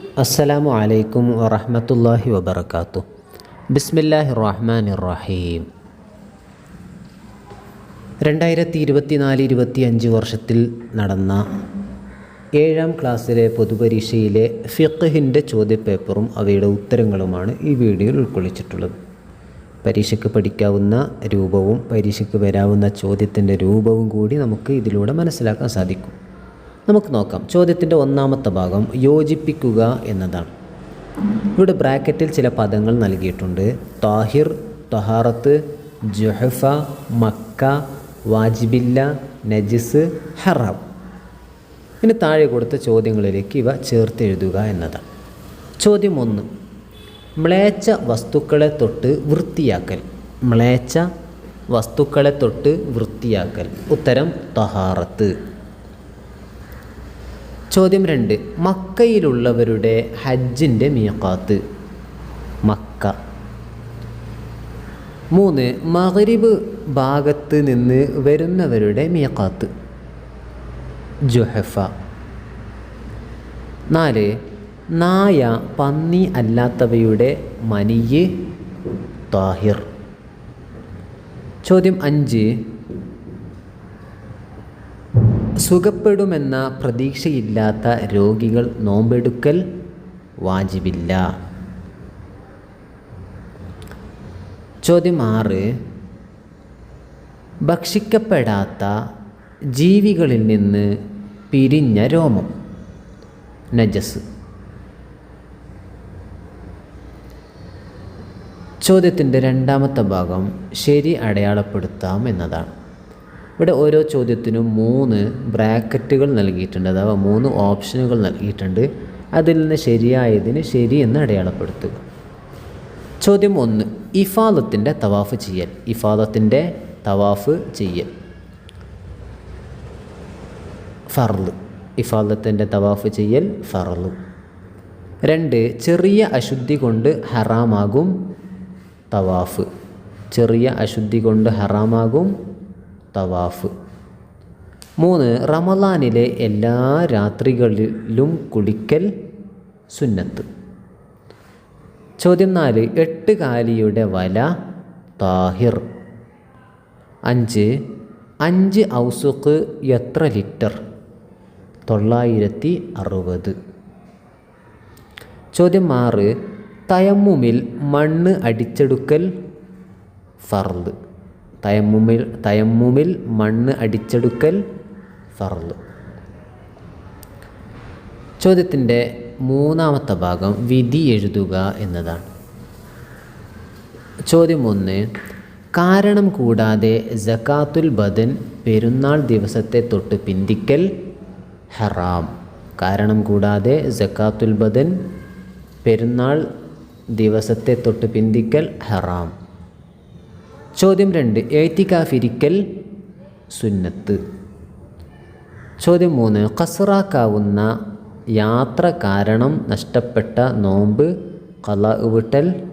അസ്സലാമു അലൈക്കും വറഹമത്തല്ലാഹി വബർക്കാത്തു ബിസ്മില്ലാഹി റഹ്മാൻ റഹീം രണ്ടായിരത്തി ഇരുപത്തിനാല് ഇരുപത്തിയഞ്ച് വർഷത്തിൽ നടന്ന ഏഴാം ക്ലാസ്സിലെ പൊതുപരീക്ഷയിലെ ഫിഖഹിന്റെ ചോദ്യപേപ്പറും അവയുടെ ഉത്തരങ്ങളുമാണ് ഈ വീഡിയോയിൽ ഉൾക്കൊള്ളിച്ചിട്ടുള്ളത്. പരീക്ഷയ്ക്ക് പഠിക്കാവുന്ന രൂപവും പരീക്ഷയ്ക്ക് വരാവുന്ന ചോദ്യത്തിന്റെ രൂപവും കൂടി നമുക്ക് ഇതിലൂടെ മനസ്സിലാക്കാൻ സാധിക്കും. നമുക്ക് നോക്കാം. ചോദ്യത്തിന്റെ ഒന്നാമത്തെ ഭാഗം യോജിപ്പിക്കുക എന്നതാണ്. ഇവിടെ ബ്രാക്കറ്റിൽ ചില പദങ്ങൾ നൽകിയിട്ടുണ്ട്. താഹിർ തൊഹാറത്ത് ജുഹഫ മക്ക വാജിബില്ല നജിസ് ഹറാം. ഇനി താഴെ കൊടുത്ത ചോദ്യങ്ങളിലേക്ക് ഇവ ചേർത്തെഴുതുക എന്നതാണ്. ചോദ്യം ഒന്ന്. മ്ലേച്ച വസ്തുക്കളെ തൊട്ട് വൃത്തിയാക്കൽ. മ്ലേച്ച വസ്തുക്കളെ തൊട്ട് വൃത്തിയാക്കൽ. ഉത്തരം തഹാറത്ത്. ചോദ്യം രണ്ട്. മക്കയിലുള്ളവരുടെ ഹജ്ജിന്റെ മീക്കാത്ത് മക്ക. മൂന്ന്. മഗ്രിബ് ഭാഗത്ത് നിന്ന് വരുന്നവരുടെ മീക്കാത്ത് ജുഹഫ. നാല്. നായ പന്നി അല്ലാത്തവയുടെ മനിയ് താഹിർ. ചോദ്യം അഞ്ച്. സുഖപ്പെടുമെന്ന പ്രതീക്ഷയില്ലാത്ത രോഗികൾ നോമ്പെടുക്കൽ വാജിബില്ല. ചോദ്യം ആറ് ഭക്ഷിക്കപ്പെടാത്ത ജീവികളിൽ നിന്ന് പിരിഞ്ഞ രോമം. നജസ്. ചോദ്യത്തിന്റെ രണ്ടാമത്തെ ഭാഗം ശരി അടയാളപ്പെടുത്താം എന്നതാണ്. ഇവിടെ ഓരോ ചോദ്യത്തിനും മൂന്ന് ബ്രാക്കറ്റുകൾ നൽകിയിട്ടുണ്ട് അഥവാ മൂന്ന് ഓപ്ഷനുകൾ നൽകിയിട്ടുണ്ട്. അതിൽ നിന്ന് ശരിയായതിന് ശരി എന്ന് അടയാളപ്പെടുത്തുക ചോദ്യം ഒന്ന് ഇഫാദത്തിന്റെ തവാഫ് ചെയ്യൽ. ഇഫാദത്തിന്റെ തവാഫ് ചെയ്യൽ. ഫർൾ. ഇഫാദത്തിന്റെ തവാഫ് ചെയ്യൽ ഫർൾ. രണ്ട് ചെറിയ അശുദ്ധി കൊണ്ട് ഹറാമാകും തവാഫ്. ചെറിയ അശുദ്ധി കൊണ്ട് ഹറാമാകും തവാഫ്. മൂന്ന് റമദാനിലെ എല്ലാ രാത്രികളിലും കുളിക്കൽ സുന്നത്ത്. ചോദ്യം നാല് എട്ട് കാലിയുടെ വല താഹിർ. അഞ്ച് അഞ്ച് ഔസുക്ക് എത്ര ലിറ്റർ? തൊള്ളായിരത്തി അറുപത് ചോദ്യം ആറ് തയമ്മുമിൽ മണ്ണ് അടിച്ചെടുക്കൽ ഫർദ്. തയമ്മുമിൽ തയമ്മുമിൽ മണ്ണ് അടിച്ചെടുക്കൽ ഫർൾ ചോദ്യത്തിന്റെ മൂന്നാമത്തെ ഭാഗം വിധി എഴുതുക എന്നതാണ്. ചോദ്യം ഒന്ന് കാരണം കൂടാതെ ജക്കാത്തുൽ ബദൻ പെരുന്നാൾ ദിവസത്തെ തൊട്ട് പിന്തിക്കൽ ഹറാം. കാരണം കൂടാതെ ജക്കാത്തുൽ ബദൻ പെരുന്നാൾ ദിവസത്തെ തൊട്ട് പിന്തിക്കൽ ഹറാം. ചോദ്യം രണ്ട് ഏറ്റിക്കാഫിരിക്കൽ സുന്നത്ത്. ചോദ്യം മൂന്ന് കസറാക്കാവുന്ന യാത്ര കാരണം നഷ്ടപ്പെട്ട നോമ്പ് കല വിട്ടൽ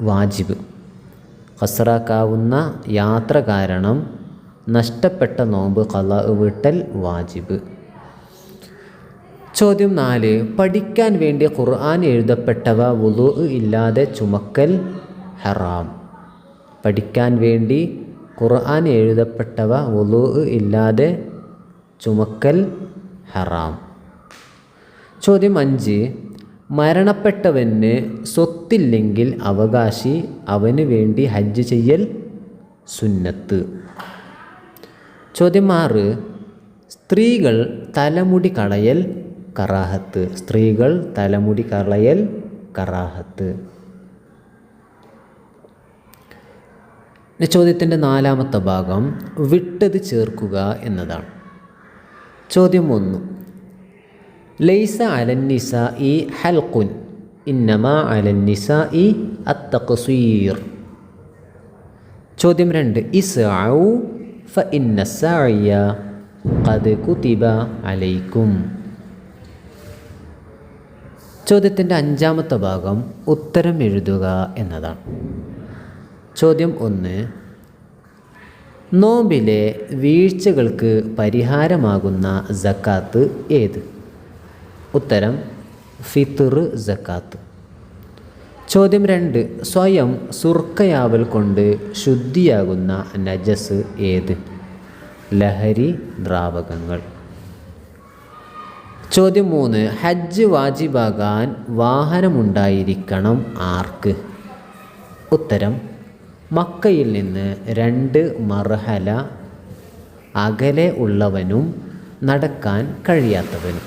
വാജിബ്. കസറാക്കാവുന്ന യാത്ര കാരണം നഷ്ടപ്പെട്ട നോമ്പ് കല വിട്ടൽ വാജിബ്. ചോദ്യം നാല് പഠിക്കാൻ വേണ്ടി ഖുർആൻ എഴുതപ്പെട്ടവ വുളു ഇല്ലാതെ ചുമക്കൽ ഹറാം. പഠിക്കാൻ വേണ്ടി ഖുർആൻ എഴുതപ്പെട്ടവ വുളു ഇല്ലാതെ ചുമക്കൽ ഹറാം. ചോദ്യം അഞ്ച്. മരണപ്പെട്ടവന് സ്വത്തില്ലെങ്കിൽ അവകാശി അവന് വേണ്ടി ഹജ്ജ് ചെയ്യൽ സുന്നത്ത്. ചോദ്യം ആറ്. സ്ത്രീകൾ തലമുടി കളയൽ കറാഹത്ത്. സ്ത്രീകൾ തലമുടി കളയൽ കറാഹത്ത്. ചോദ്യത്തിന്റെ നാലാമത്തെ ഭാഗം വിട്ടത് ചേർക്കുക എന്നതാണ്. ചോദ്യം ഒന്ന്. ലൈസ അലന്നിസ ഇ ഹൽക്കുൻ ഇന്നമ അലന്നിസ ഇ അത്തഖസീർ. ചോദ്യം രണ്ട്. ഇസ്ഔ ഫ ഇന്ന സായ ഖദ് കുതിബ അലൈക്കും. ചോദ്യത്തിന്റെ അഞ്ചാമത്തെ ഭാഗം ഉത്തരം എഴുതുക എന്നതാണ്. ചോദ്യം ഒന്ന്. നോമ്പിലെ വീഴ്ചകൾക്ക് പരിഹാരമാകുന്ന ജക്കാത്ത് ഏത്? ഉത്തരം ഫിത്തുർ ജക്കാത്ത് ചോദ്യം രണ്ട്. സ്വയം സുർക്കയാവൽ കൊണ്ട് ശുദ്ധിയാകുന്ന നജസ് ഏത്? ലഹരി ദ്രാവകങ്ങൾ. ചോദ്യം മൂന്ന്. ഹജ്ജ് വാജിബാകാൻ വാഹനമുണ്ടായിരിക്കണം ആർക്ക്? ഉത്തരം മക്കയിൽ നിന്ന് രണ്ട് മർഹല അകലെ ഉള്ളവനും നടക്കാൻ കഴിയാത്തവനും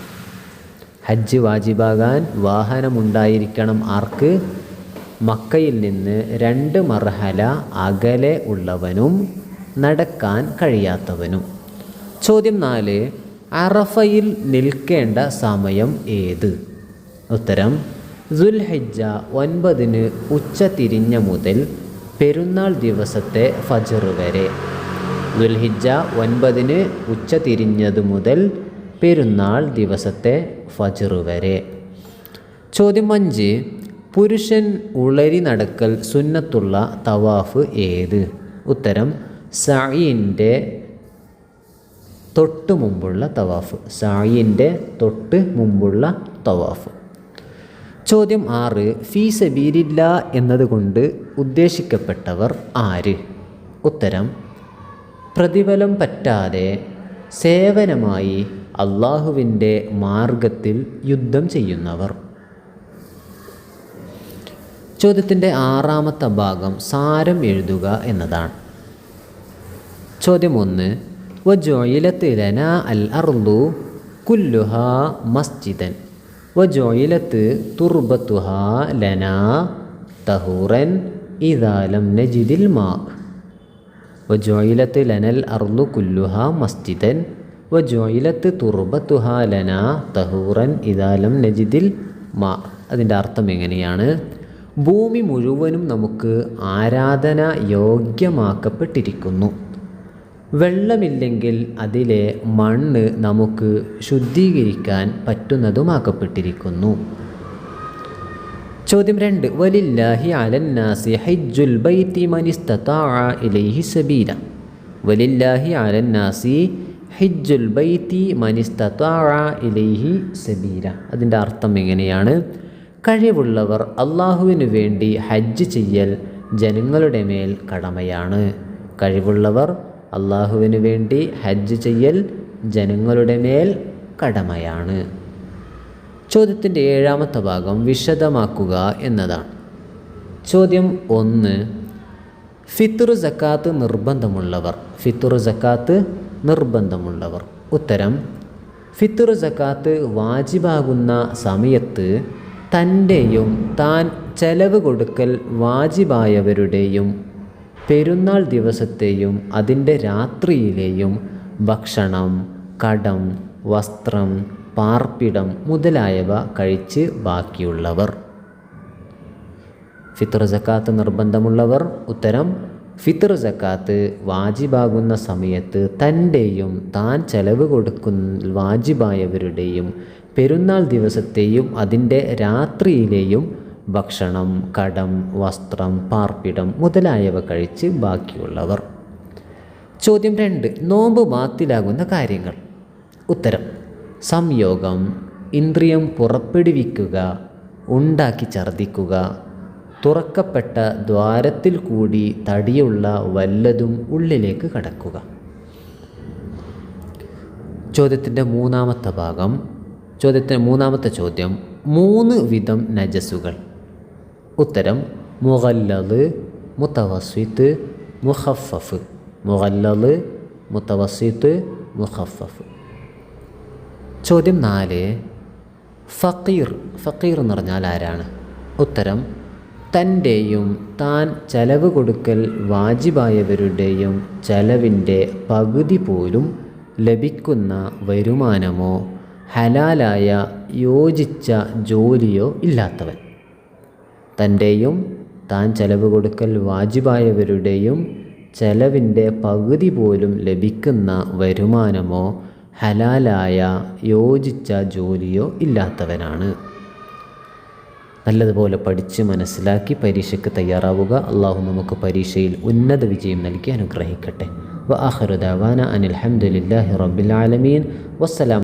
ഹജ്ജ് വാജിബാകാൻ വാഹനമുണ്ടായിരിക്കണം ആർക്ക്? മക്കയിൽ നിന്ന് രണ്ട് മർഹല അകലെ ഉള്ളവനും നടക്കാൻ കഴിയാത്തവനും. ചോദ്യം നാല് അറഫയിൽ നിൽക്കേണ്ട സമയം ഏത്? ഉത്തരം ദുൽഹിജ ഒൻപതിന് ഉച്ച തിരിഞ്ഞ മുതൽ പെരുന്നാൾ ദിവസത്തെ ഫജർ വരെ. ദുൽഹിജ ഒൻപതിന് ഉച്ച തിരിഞ്ഞതു മുതൽ പെരുന്നാൾ ദിവസത്തെ ഫജർ വരെ. ചോദ്യം അഞ്ച്. പുരുഷൻ ഉളരി നടക്കൽ സുന്നത്തുള്ള തവാഫ് ഏത്? ഉത്തരം സായിന്റെ തൊട്ട് മുമ്പുള്ള തവാഫ്. സായിന്റെ തൊട്ട് മുമ്പുള്ള തവാഫ്. ചോദ്യം ആറ് ഫീ വീരില്ല എന്നതുകൊണ്ട് ഉദ്ദേശിക്കപ്പെട്ടവർ ആര്? ഉത്തരം പ്രതിഫലം പറ്റാതെ സേവനമായി അള്ളാഹുവിന്റെ മാർഗത്തിൽ യുദ്ധം ചെയ്യുന്നവർ. ചോദ്യത്തിന്റെ ആറാമത്തെ ഭാഗം സാരം എഴുതുക എന്നതാണ്. ചോദ്യം ഒന്ന് വജോയിലത്തിലന അൽ അർലു കുല്ലുഹ മസ്ജിദൻ? വജോയിലത്ത് തുർബത്തുഹ ലന തഹൂറൻ ഇദാലം നജിദിൽ മാ. വജോയിലത്ത് ലനൽ അർലു കുല്ലുഹ മസ്ജിദൻ. വജോയിലത്ത് തുർബത്തുഹ ലന തഹൂറൻ ഇദാലം നജിദിൽ മാ. അതിന്റെ അർത്ഥം എങ്ങനെയാണ്? ഭൂമി മുഴുവനും നമുക്ക് ആരാധന യോഗ്യമാക്കപ്പെട്ടിരിക്കുന്നു വെള്ളമില്ലെങ്കിൽ അതിലെ മണ്ണ് നമുക്ക് ശുദ്ധീകരിക്കാൻ പറ്റുന്നതുമാക്കപ്പെട്ടിരിക്കുന്നു. ചോദ്യം രണ്ട്. വലില്ലാഹി അലന്നാസി ഹജ്ജുൽ ബൈത്തി മനിസ്തലൈഹി ഇലൈഹി സബീല. വലില്ലാഹി അലന്നാസി ഹിജ്ജുൽ ബൈത്തി മനിസ്തലൈഹി ഇലൈഹി സബീല. അതിന്റെ അർത്ഥം എങ്ങനെയാണ് കഴിവുള്ളവർ അള്ളാഹുവിനു വേണ്ടി ഹജ്ജ് ചെയ്യൽ ജനങ്ങളുടെ മേൽ കടമയാണ്. കഴിവുള്ളവർ അള്ളാഹുവിന് വേണ്ടി ഹജ്ജ് ചെയ്യൽ ജനങ്ങളുടെ മേൽ കടമയാണ്. ചോദ്യത്തിന്റെ ഏഴാമത്തെ ഭാഗം വിശദമാക്കുക എന്നതാണ്. ചോദ്യം ഒന്ന് ഫിത്തുർ ജക്കാത്ത് നിർബന്ധമുള്ളവർ. ഫിത്തുർ ജക്കാത്ത് നിർബന്ധമുള്ളവർ. ഉത്തരം ഫിത്തുർ ജക്കാത്ത് വാജിബാകുന്ന സമയത്ത് തന്റെയും താൻ ചെലവ് കൊടുക്കൽ വാജിബായവരുടെയും പെരുന്നാൾ ദിവസത്തെയും അതിന്റെ രാത്രിയിലെയും ഭക്ഷണം കടം വസ്ത്രം പാർപ്പിടം മുതലായവ കഴിച്ച് ബാക്കിയുള്ളവർ. ഫിത്തർ ജക്കാത്ത് നിർബന്ധമുള്ളവർ ഉത്തരം ഫിത്തർ ജക്കാത്ത് വാജിബാകുന്ന സമയത്ത് തന്റെയും താൻ ചെലവ് കൊടുക്കുന്ന വാജിബായവരുടെയും പെരുന്നാൾ ദിവസത്തെയും അതിന്റെ രാത്രിയിലെയും ഭക്ഷണം കടം വസ്ത്രം പാർപ്പിടം മുതലായവ കഴിച്ച് ബാക്കിയുള്ളവർ. ചോദ്യം രണ്ട് നോമ്പ് ബാത്തിലാകുന്ന കാര്യങ്ങൾ. ഉത്തരം സംയോഗം ഇന്ദ്രിയം പുറപ്പെടുവിക്കുക ഉണ്ടാക്കി ഛർദിക്കുക തുറക്കപ്പെട്ട ദ്വാരത്തിൽ കൂടി തടിയുള്ള വല്ലതും ഉള്ളിലേക്ക് കടക്കുക. ചോദ്യത്തിന്റെ മൂന്നാമത്തെ ഭാഗം ചോദ്യത്തിന്റെ മൂന്നാമത്തെ ചോദ്യം മൂന്ന് വിധം നജസുകൾ ഉത്തരം മുഗല്ലത് മുത്തവസ്വിത്ത് മുഹഫഫ് മുഗല്ലത് മുത്തവസ്വിത്ത് മുഹഫഫ് ചോദ്യം നാല്. ഫക്കീർ ഫക്കീർ എന്ന് പറഞ്ഞാൽ ആരാണ്? ഉത്തരം തന്റെയും താൻ ചെലവ് കൊടുക്കൽ വാജിബായവരുടെയും ചെലവിന്റെ പകുതി പോലും ലഭിക്കുന്ന വരുമാനമോ ഹലാലായ യോജിച്ച ജോലിയോ ഇല്ലാത്തവൻ. തന്റെയും താൻ ചെലവ് കൊടുക്കൽ വാജിബായവരുടെയും ചെലവിന്റെ പകുതി പോലും ലഭിക്കുന്ന വരുമാനമോ ഹലാലായ യോജിച്ച ജോലിയോ ഇല്ലാത്തവനാണ്. നല്ലതുപോലെ പഠിച്ച് മനസ്സിലാക്കി പരീക്ഷയ്ക്ക് തയ്യാറാവുക. അള്ളാഹു നമുക്ക് പരീക്ഷയിൽ ഉന്നത വിജയം നൽകി അനുഗ്രഹിക്കട്ടെ. വ ആഹറുദാവാന അനിൽഹമുല്ലാഹി റബ്ബിൽ ആലമീൻ. വസ്സലാം